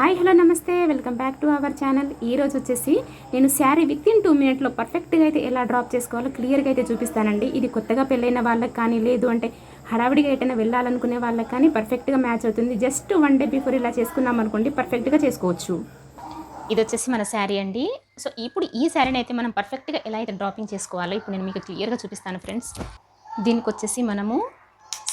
Hi hello namaste. Welcome back to our channel. ఈ రోజు వచ్చేసి నేను శారీ విత్ ఇన్ టూ మినిట్లో పర్ఫెక్ట్గా అయితే ఎలా డ్రాప్ చేసుకోవాలో క్లియర్గా అయితే చూపిస్తానండి. ఇది కొత్తగా పెళ్ళైన వాళ్ళకి కానీ లేదు అంటే హడావిడిగా ఎటైనా వెళ్ళాలనుకునే వాళ్ళకి కానీ పర్ఫెక్ట్గా మ్యాచ్ అవుతుంది. జస్ట్ వన్ డే బిఫోర్ ఇలా చేసుకున్నాం అనుకోండి పర్ఫెక్ట్గా చేసుకోవచ్చు. ఇది వచ్చేసి మన శారీ అండి. సో ఇప్పుడు ఈ శారీని అయితే మనం పర్ఫెక్ట్గా ఎలా అయితే డ్రాపింగ్ చేసుకోవాలో ఇప్పుడు నేను మీకు క్లియర్గా చూపిస్తాను ఫ్రెండ్స్ దీనికి వచ్చేసి మనము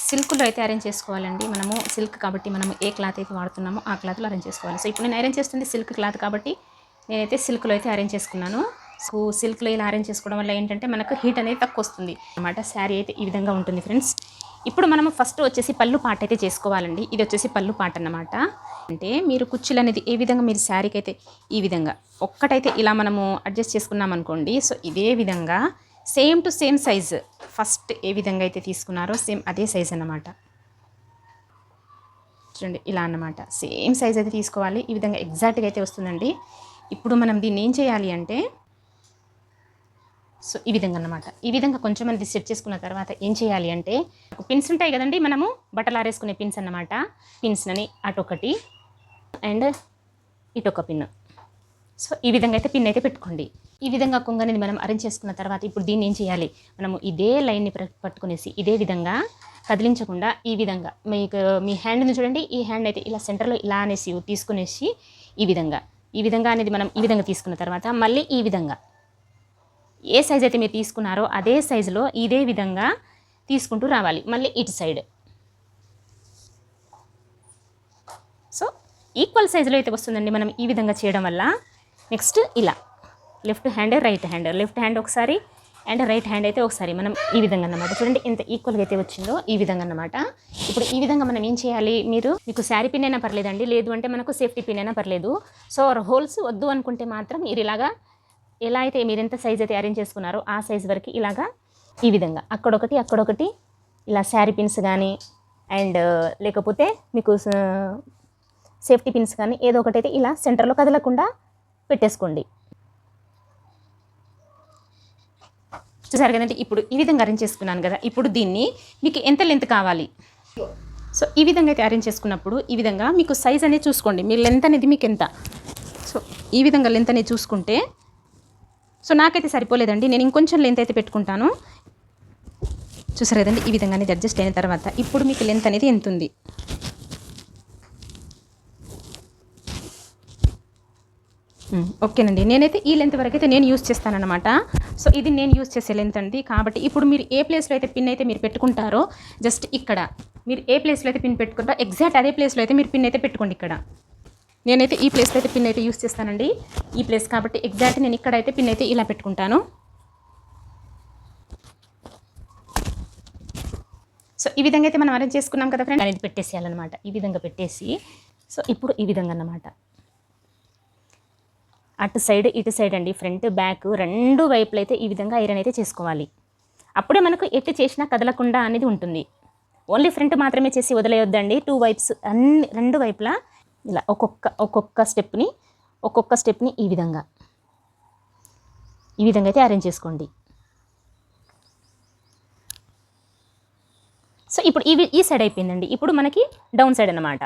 సిల్క్లో అయితే అరేంజ్ చేసుకోవాలండి. మనము సిల్క్ కాబట్టి మనము ఏ క్లాత్ అయితే వాడుతున్నామో ఆ క్లాత్లో అరేంజ్ చేసుకోవాలి. సో ఇప్పుడు నేను అరేంజ్ చేస్తుంది సిల్క్ క్లాత్ కాబట్టి నేనైతే సిల్క్లో అయితే అరేంజ్ చేసుకున్నాను. సో సిల్క్లో ఇలా అరేంజ్ చేసుకోవడం వల్ల ఏంటంటే మనకు హీట్ అనేది తక్కువ వస్తుంది. అనమాట శారీ అయితే ఈ విధంగా ఉంటుంది ఫ్రెండ్స్. ఇప్పుడు మనము ఫస్ట్ వచ్చేసి పళ్ళు పాట అయితే చేసుకోవాలండి. ఇది వచ్చేసి పళ్ళు పాట అన్నమాట. అంటే మీరు కుర్చీలు అనేది ఏ విధంగా మీరు శారీకి అయితే ఈ విధంగా ఒక్కటైతే ఇలా మనము అడ్జస్ట్ చేసుకున్నాం అనుకోండి సో ఇదే విధంగా same to same size first ఏ విధంగా అయితే తీసుకున్నారో సేమ్ అదే సైజ్ అన్నమాట. చూడండి ఇలా అన్నమాట. సేమ్ సైజ్ అయితే తీసుకోవాలి. ఈ విధంగా ఎగ్జాక్ట్గా అయితే వస్తుందండి. ఇప్పుడు మనం దీన్ని ఏం చేయాలి అంటే సో ఈ విధంగా అన్నమాట. ఈ విధంగా కొంచెం మనది సెట్ చేసుకున్న తర్వాత ఏం చేయాలి అంటే పిన్స్ ఉంటాయి కదండి మనము బట్టలు ఆరేసుకునే పిన్స్ అన్నమాట. పిన్స్ అని అటొకటి అండ్ ఇటొక పిన్ సో ఈ విధంగా అయితే పిన్ అయితే పెట్టుకోండి. ఈ విధంగా కొంగనేది మనం అరేంజ్ చేసుకున్న తర్వాత ఇప్పుడు దీన్ని ఏం చేయాలి? మనము ఇదే లైన్ని పట్టుకునేసి ఇదే విధంగా కదిలించకుండా ఈ విధంగా మీకు మీ హ్యాండ్ని చూడండి. ఈ హ్యాండ్ అయితే ఇలా సెంటర్లో ఇలా అనేసి తీసుకునేసి ఈ విధంగా ఈ విధంగా అనేది మనం ఈ విధంగా తీసుకున్న తర్వాత మళ్ళీ ఈ విధంగా ఏ సైజ్ అయితే మీరు తీసుకున్నారో అదే సైజులో ఇదే విధంగా తీసుకుంటూ రావాలి. మళ్ళీ ఇటు సైడ్ సో ఈక్వల్ సైజులో అయితే వస్తుందండి మనం ఈ విధంగా చేయడం వల్ల. నెక్స్ట్ ఇలా. Left hand right hand left hand ఒకసారి అండ్ రైట్ హ్యాండ్ అయితే ఒకసారి. మనం ఈ విధంగా అన్నమాట. చూడండి ఎంత ఈక్వల్గా అయితే వచ్చిందో ఈ విధంగా అన్నమాట. ఇప్పుడు ఈ విధంగా మనం ఏం చేయాలి మీరు? మీకు శారీ పిన్ అయినా పర్లేదండి. లేదు అంటే మనకు సేఫ్టీ పిన్ అయినా పర్లేదు. సో హోల్స్ వద్దు అనుకుంటే మాత్రం మీరు ఇలాగా ఎలా అయితే మీరు ఎంత సైజ్ అయితే అరేంజ్ చేసుకున్నారో ఆ సైజ్ వరకు ఇలాగా ఈ విధంగా. అక్కడొకటి అక్కడొకటి ఇలా శారీ పిన్స్ కానీ అండ్ లేకపోతే మీకు సేఫ్టీ పిన్స్ కానీ ఏదో ఒకటి అయితే ఇలా సెంటర్లో కదలకుండా పెట్టేసుకోండి. చూసారు కదండి ఇప్పుడు ఈ విధంగా అరేంజ్ చేసుకున్నాను కదా ఇప్పుడు దీన్ని మీకు ఎంత లెంత్ కావాలి? సో ఈ విధంగా అయితే అరేంజ్ చేసుకున్నప్పుడు ఈ విధంగా మీకు సైజ్ అనేది చూసుకోండి. మీ లెంత్ అనేది మీకు ఎంత? సో ఈ విధంగా లెంత్ అనేది చూసుకుంటే సో నాకైతే సరిపోలేదండి. నేను ఇంకొంచెం లెంత్ అయితే పెట్టుకుంటాను. చూసారు కదండి ఈ విధంగా అనేది అడ్జస్ట్ అయిన తర్వాత ఇప్పుడు మీకు లెంత్ అనేది ఎంత ఉంది? ఓకేనండి. నేనైతే ఈ లెంత్ వరకు అయితే నేను యూస్ చేస్తానన్నమాట. సో ఇది నేను యూస్ చేసే లెంత్ అండి. కాబట్టి ఇప్పుడు మీరు ఏ ప్లేస్లో అయితే పిన్ అయితే మీరు పెట్టుకుంటారో జస్ట్ ఇక్కడ. మీరు ఏ ప్లేస్లో అయితే పిన్ పెట్టుకుంటారో ఎగ్జాక్ట్ అదే ప్లేస్లో అయితే మీరు పిన్ అయితే పెట్టుకోండి ఇక్కడ. నేనైతే ఈ ప్లేస్లో అయితే పిన్ అయితే యూస్ చేస్తానండి. ఈ ప్లేస్ కాబట్టి ఎగ్జాక్ట్ నేను ఇక్కడ అయితే పిన్ అయితే ఇలా పెట్టుకుంటాను. సో ఈ విధంగా అయితే మనం అరేంజ్ చేసుకున్నాం కదా ఫ్రెండ్ అనేది పెట్టేసేయాలన్నమాట. ఈ విధంగా పెట్టేసి సో ఇప్పుడు ఈ విధంగా అన్నమాట. అటు సైడ్ ఇటు సైడ్ అండి. ఫ్రంట్ బ్యాక్ రెండు వైపులు అయితే ఈ విధంగా ఐరన్ అయితే చేసుకోవాలి. అప్పుడే మనకు ఎట్టి చేసినా కదలకుండా అనేది ఉంటుంది. ఓన్లీ ఫ్రంట్ మాత్రమే చేసి వదిలేయొద్దండి. టూ వైప్స్ అన్ని రెండు వైపులా ఇలా ఒక్కొక్క ఒక్కొక్క స్టెప్ని ఒక్కొక్క స్టెప్ని ఈ విధంగా. ఈ విధంగా అయితే అరేంజ్ చేసుకోండి. సో ఇప్పుడు ఈ ఈ సైడ్ అయిపోయిందండి. ఇప్పుడు మనకి డౌన్ సైడ్ అన్నమాట.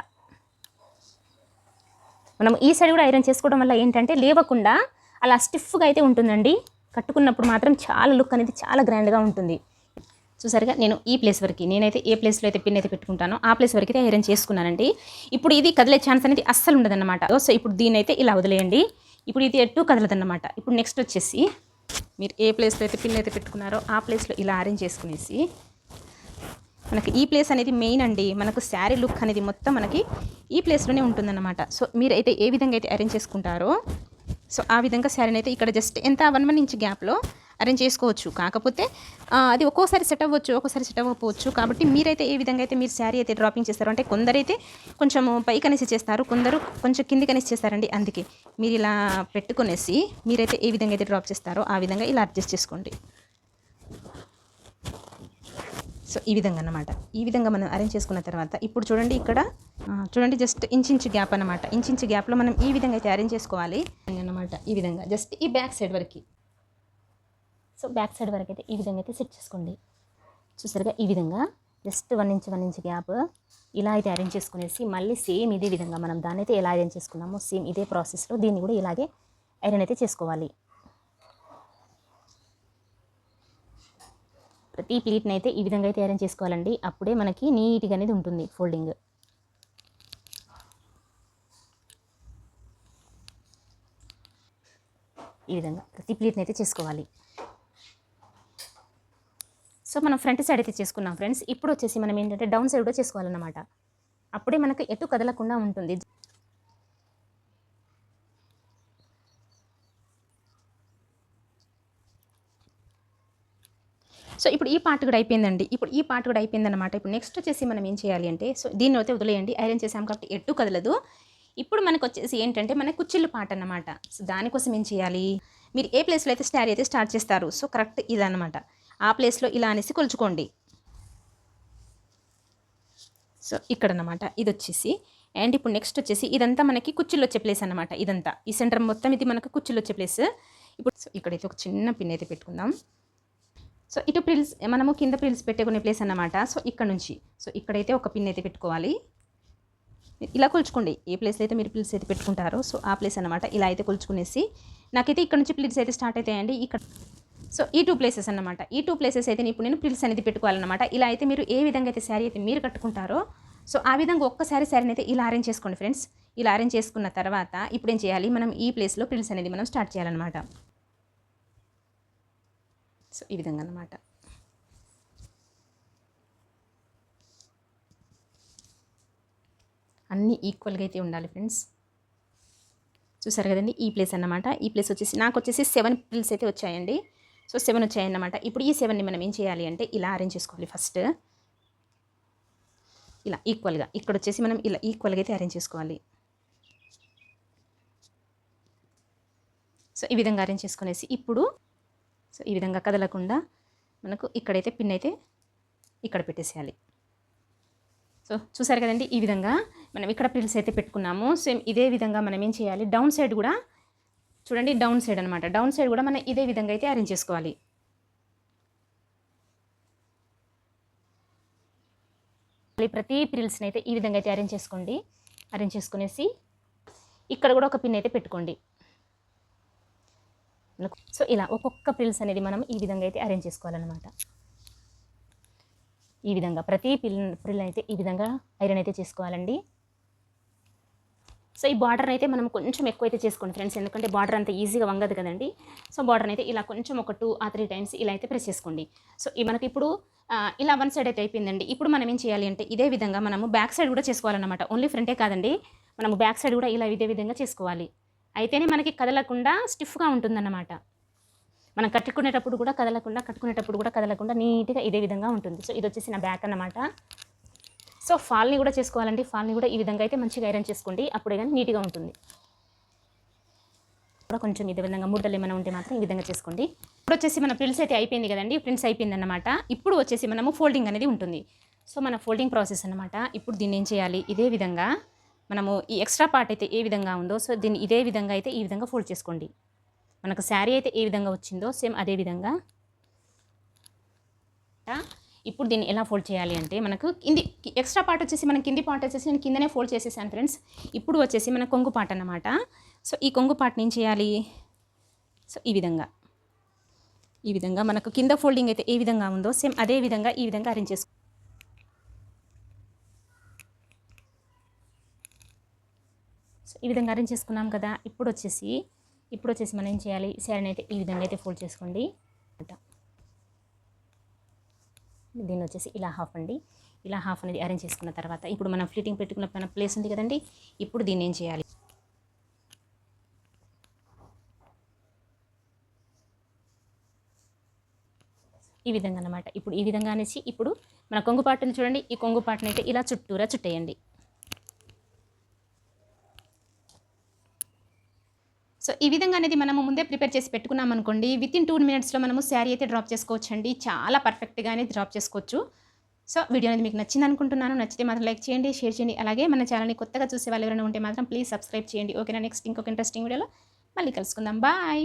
మనం ఈ సైడ్ కూడా ఐరన్ చేసుకోవడం వల్ల ఏంటంటే లేవకుండా అలా స్టిఫ్గా అయితే ఉంటుందండి. కట్టుకున్నప్పుడు మాత్రం చాలా లుక్ అనేది చాలా గ్రాండ్గా ఉంటుంది. చూసారుగా నేను ఈ ప్లేస్ వరకు నేనైతే ఏ ప్లేస్లో అయితే పిన్ అయితే పెట్టుకుంటానో ఆ ప్లేస్ వరకు అయితే ఐరన్ చేసుకున్నానండి. ఇప్పుడు ఇది కదిలే ఛాన్స్ అనేది అస్సలు ఉండదన్నమాట. సో ఇప్పుడు దీని అయితే ఇలా వదిలేయండి. ఇప్పుడు ఇది ఎటు కదలదన్నమాట. ఇప్పుడు నెక్స్ట్ వచ్చేసి మీరు ఏ ప్లేస్లో అయితే పిన్ అయితే పెట్టుకున్నారో ఆ ప్లేస్లో ఇలా అరేంజ్ చేసుకునేసి మనకి ఈ ప్లేస్ అనేది మెయిన్ అండి. మనకు శారీ లుక్ అనేది మొత్తం మనకి ఈ ప్లేస్లోనే ఉంటుందన్నమాట. సో మీరైతే ఏ విధంగా అయితే అరేంజ్ చేసుకుంటారో సో ఆ విధంగా శారీని అయితే ఇక్కడ జస్ట్ ఎంత వన్ వన్ ఇంచ్ గ్యాప్లో అరేంజ్ చేసుకోవచ్చు. కాకపోతే అది ఒక్కోసారి సెట్ అవ్వచ్చు ఒక్కోసారి సెట్ అవ్వకపోవచ్చు. కాబట్టి మీరైతే ఏ విధంగా అయితే మీరు శారీ అయితే డ్రాపింగ్ చేస్తారు అంటే కొందరైతే కొంచెం పైకి అనేసి చేస్తారు కొందరు కొంచెం కిందికి అనేసి చేస్తారండి అందుకే. మీరు ఇలా పెట్టుకునేసి మీరైతే ఏ విధంగా అయితే డ్రాప్ చేస్తారో ఆ విధంగా ఇలా అడ్జస్ట్ చేసుకోండి. సో ఈ విధంగా అన్నమాట ఈ విధంగా మనం అరేంజ్ చేసుకున్న తర్వాత ఇప్పుడు చూడండి ఇక్కడ చూడండి జస్ట్ ఇంచు గ్యాప్ అన్నమాట. ఇంచు గ్యాప్లో మనం ఈ విధంగా అయితే అరేంజ్ చేసుకోవాలి. అన్నమాట ఈ విధంగా. జస్ట్ ఈ బ్యాక్ సైడ్ వరకు. సో బ్యాక్ సైడ్ వరకు అయితే ఈ విధంగా అయితే సెట్ చేసుకోండి. చూసారుగా ఈ విధంగా. Just one inch one inch gap ఇలా అయితే అరేంజ్ చేసుకునేసి మళ్ళీ సేమ్ ఇదే విధంగా మనం దాన్ని అయితే ఎలా అరేంజ్ చేసుకున్నామో సేమ్ ఇదే ప్రాసెస్లో దీన్ని కూడా ఇలాగే ఐరన్ అయితే చేసుకోవాలి. ప్రతి ప్లీట్ని అయితే ఈ విధంగా అయితే అరేంజ్ చేసుకోవాలండి. అప్పుడే మనకి నీట్గా అనేది ఉంటుంది ఫోల్డింగ్. ఈ విధంగా ప్రతి ప్లేట్ని అయితే చేసుకోవాలి. సో మనం ఫ్రంట్ సైడ్ అయితే చేసుకున్నాం ఫ్రెండ్స్. ఇప్పుడు వచ్చేసి మనం ఏంటంటే డౌన్ సైడ్ కూడా చేసుకోవాలన్నమాట. అప్పుడే మనకు ఎటు కదలకుండా ఉంటుంది. సో ఇప్పుడు ఈ పార్ట్ కూడా అయిపోయిందండి. ఇప్పుడు ఈ పార్ట్ కూడా అయిపోయిందనమాట ఇప్పుడు నెక్స్ట్ వచ్చేసి మనం ఏం చేయాలి అంటే సో దీన్ని అయితే వదిలేయండి. ఐరన్ చేసాం కాబట్టి ఎట్టు కదలదు. ఇప్పుడు మనకు వచ్చేసి ఏంటంటే మన కుచ్చిళ్ళు పాట అనమాట సో దానికోసం ఏం చేయాలి? మీరు ఏ ప్లేస్లో అయితే స్టారీ అయితే స్టార్ట్ చేస్తారు? సో కరెక్ట్ ఇదన్నమాట. ఆ ప్లేస్లో ఇలా అనేసి కొలుచుకోండి. సో ఇక్కడ అన్నమాట ఇది వచ్చేసి. అండ్ ఇప్పుడు నెక్స్ట్ వచ్చేసి ఇదంతా మనకి కుచ్చిళ్ళు వచ్చే ప్లేస్ అన్నమాట. ఇదంతా. ఈ సెంటర్ మొత్తం ఇది మనకు కుచ్చిళ్ళు వచ్చే ప్లేస్ ఇప్పుడు ఇక్కడైతే ఒక చిన్న పిన్ అయితే పెట్టుకుందాం. సో ఇటు ప్రిల్స్ మనము కింద ప్రిల్స్ పెట్టుకునే ప్లేస్ అన్నమాట. సో ఇక్కడ నుంచి. సో ఇక్కడైతే ఒక పిన్ అయితే పెట్టుకోవాలి. ఇలా కొలుచుకోండి. ఏ ప్లేస్లో అయితే మీరు ప్లిట్స్ అయితే పెట్టుకుంటారో సో ఆ ప్లేస్ అనమాట ఇలా అయితే కొలుచుకునేసి. నాకైతే ఇక్కడ నుంచి ప్లిట్స్ అయితే స్టార్ట్ అవుతాయండి ఇక్కడ సో ఈ టూ ప్లేసెస్ అన్నమాట. ఈ టూ ప్లేసెస్ అయితే ఇప్పుడు నేను ప్లిట్స్ అనేది పెట్టుకోవాలన్నమాట. ఇలా అయితే మీరు ఏ విధంగా అయితే శారీ అయితే మీరు కట్టుకుంటారో సో ఆ విధంగా ఒక్కసారి శారీని అయితే ఇలా అరేంజ్ చేసుకోండి ఫ్రెండ్స్. ఇలా అరేంజ్ చేసుకున్న తర్వాత ఇప్పుడు ఏం చేయాలి? మనం ఈ ప్లేస్లో ప్రిల్స్ అనేది మనం స్టార్ట్ చేయాలన్నమాట. సో ఈ విధంగా అన్నమాట. అన్నీ ఈక్వల్గా అయితే ఉండాలి ఫ్రెండ్స్ చూసారు కదండి? ఈ ప్లేస్ అన్నమాట. ఈ ప్లేస్ వచ్చేసి నాకు వచ్చేసి సెవెన్ పిల్స్ అయితే వచ్చాయండి. సో సెవెన్ వచ్చాయన్నమాట ఇప్పుడు ఈ సెవెన్ని మనం ఏం చేయాలి అంటే ఇలా అరేంజ్ చేసుకోవాలి ఫస్ట్ ఇలా ఈక్వల్గా ఇక్కడ వచ్చేసి మనం ఇలా ఈక్వల్గా అయితే అరేంజ్ చేసుకోవాలి. సో ఈ విధంగా అరేంజ్ చేసుకునేసి ఇప్పుడు సో ఈ విధంగా కదలకుండా మనకు ఇక్కడైతే పిన్ అయితే ఇక్కడ పెట్టేసేయాలి. సో చూసారు కదండి ఈ విధంగా మనం ఇక్కడ ప్రిల్స్ అయితే పెట్టుకున్నాము. సేమ్ ఇదే విధంగా మనం ఏం చేయాలి? డౌన్ సైడ్ కూడా చూడండి డౌన్ సైడ్ అనమాట డౌన్ సైడ్ కూడా మనం ఇదే విధంగా అయితే అరేంజ్ చేసుకోవాలి. ప్రతి ప్రిల్స్ని అయితే ఈ విధంగా అయితే అరేంజ్ చేసుకోండి. అరేంజ్ చేసుకునేసి ఇక్కడ కూడా ఒక పిన్ అయితే పెట్టుకోండి. సో ఇలా ఒక్కొక్క ప్రిల్స్ అనేది మనం ఈ విధంగా అయితే అరేంజ్ చేసుకోవాలన్నమాట. ఈ విధంగా ప్రతి పిల్ ప్రిల్ అయితే ఈ విధంగా ఐరన్ అయితే చేసుకోవాలండి. సో ఈ బార్డర్ అయితే మనం కొంచెం ఎక్కువ అయితే చేసుకోండి ఫ్రెండ్స్ ఎందుకంటే బార్డర్ అంత ఈజీగా వంగదు కదండి. సో బార్డర్ అయితే ఇలా కొంచెం ఒక టూ ఆ త్రీ టైమ్స్ ఇలా అయితే ప్రెస్ చేసుకోండి. సో ఈ మనకి ఇప్పుడు ఇలా వన్ సైడ్ అయితే అయిపోయిందండి. ఇప్పుడు మనం ఏం చేయాలి అంటే ఇదే విధంగా మనము బ్యాక్ సైడ్ కూడా చేసుకోవాలన్నమాట. ఓన్లీ ఫ్రంటే కాదండి. మనము బ్యాక్ సైడ్ కూడా ఇలా ఇదే విధంగా చేసుకోవాలి. అయితేనే మనకి కదలకుండా స్టిఫ్గా ఉంటుందన్నమాట. మనం కట్టుకునేటప్పుడు కూడా కదలకుండా కట్టుకునేటప్పుడు కూడా కదలకుండా నీట్గా ఇదే విధంగా ఉంటుంది. సో ఇది వచ్చేసి నా బ్యాక్ అన్నమాట. సో ఫాల్ని కూడా చేసుకోవాలండి. ఫాల్ని కూడా ఈ విధంగా అయితే మంచిగా ఐరన్ చేసుకోండి. అప్పుడే కానీ నీట్గా ఉంటుంది. కూడా కొంచెం ఇదే విధంగా ముడతలు ఏమైనా ఉంటే మాత్రం ఈ విధంగా చేసుకోండి. ఇప్పుడు వచ్చేసి మన ప్రింట్స్ అయితే అయిపోయింది కదండి. ప్రింట్స్ అయిపోయిందన్నమాట ఇప్పుడు వచ్చేసి మనము ఫోల్డింగ్ అనేది ఉంటుంది. సో మన ఫోల్డింగ్ ప్రాసెస్ అన్నమాట. ఇప్పుడు దీన్ని ఏం చేయాలి? ఇదే విధంగా మనము ఈ ఎక్స్ట్రా పార్ట్ అయితే ఏ విధంగా ఉందో సో దీన్ని ఇదే విధంగా అయితే ఈ విధంగా ఫోల్డ్ చేసుకోండి. మనకు శారీ అయితే ఏ విధంగా వచ్చిందో సేమ్ అదే విధంగా. ఇప్పుడు దీన్ని ఎలా ఫోల్డ్ చేయాలి అంటే మనకు కింది ఎక్స్ట్రా పార్ట్ వచ్చేసి మనం కింది పార్ట్ వచ్చేసి నేను కిందనే ఫోల్డ్ చేసేసాను ఫ్రెండ్స్ ఇప్పుడు వచ్చేసి మన కొంగు పార్ట్ అనమాట సో ఈ కొంగు పార్ట్ ఏం చేయాలి? సో ఈ విధంగా. ఈ విధంగా మనకు కింద ఫోల్డింగ్ అయితే ఏ విధంగా ఉందో సేమ్ అదే విధంగా ఈ విధంగా అరేంజ్ చేసుకో సో ఈ విధంగా అరేంజ్ చేసుకున్నాం కదా ఇప్పుడు వచ్చేసి ఇప్పుడు వచ్చేసి మనం ఏం చేయాలి? శారీని అయితే ఈ విధంగా అయితే ఫోల్డ్ చేసుకోండి. అంట దీన్ని వచ్చేసి ఇలా హాఫ్ అండి. ఇలా హాఫ్ అనేది అరేంజ్ చేసుకున్న తర్వాత ఇప్పుడు మనం ఫ్లిటింగ్ పెట్టుకున్న మన ప్లేస్ ఉంది కదండి ఇప్పుడు దీన్ని ఏం చేయాలి? ఈ విధంగా అనమాట ఇప్పుడు ఈ విధంగా అనేసి ఇప్పుడు మన కొంగు పాటను చూడండి. ఈ కొంగు పాటను అయితే ఇలా చుట్టూరా చుట్టేయండి. సో ఈ విధంగా అనేది మనము ముందే ప్రిపేర్ చేసి పెట్టుకున్నాం అనుకోండి విత్ ఇన్ టూ మినిట్స్లో మనము శారీ అయితే డ్రాప్ చేసుకోవచ్చు అండి చాలా పర్ఫెక్ట్గా అనేది డ్రాప్ చేసుకోవచ్చు. సో వీడియో అనేది మీకు నచ్చింది అనుకుంటున్నాను. నచ్చితే మాత్రం లైక్ చేయండి షేర్ చేయండి. అలాగే మన ఛానల్ని కొత్తగా చూసే వాళ్ళు ఎవరైనా ఉంటే మాత్రం ప్లీజ్ సబ్స్క్రైబ్ చేయండి. ఓకేనా? నెక్స్ట్ ఇంకొక ఇంట్రెస్టింగ్ వీడియోలో మళ్ళీ కలుసుకుందాం. బాయ్!